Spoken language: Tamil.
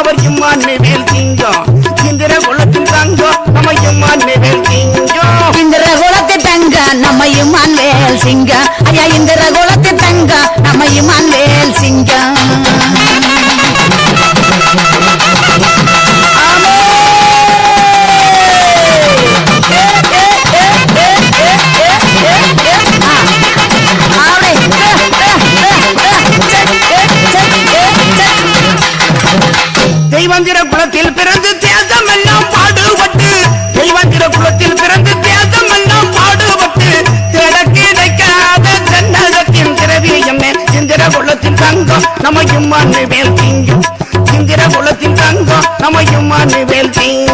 அவர் இம்மான் மேல் திங்கம் இந்திர குலத்தின் தங்கம் நம்ம இம்மான் மேல் திங்கம் இந்திர குலத்தின் தங்கம் நம்ம இம்மான் மேல் சிங்கம் ஐயா இந்திர தெய்வந்திர குலத்தில் பிறந்து தேசம் எல்லாம் பாடுபட்டு தெய்வந்திர குலத்தில் பிறந்து தேசம் எல்லாம் பாடுபட்டு திறக்கிடைக்காத தென்னகத்தின் திரவியம் இந்திர குலத்தின் தங்கம் நம்ம இம்மான் வேல் தீங்கும். இந்திர குலத்தின் தங்கம் நம்ம இம்மான் வேல் தீங்கும்.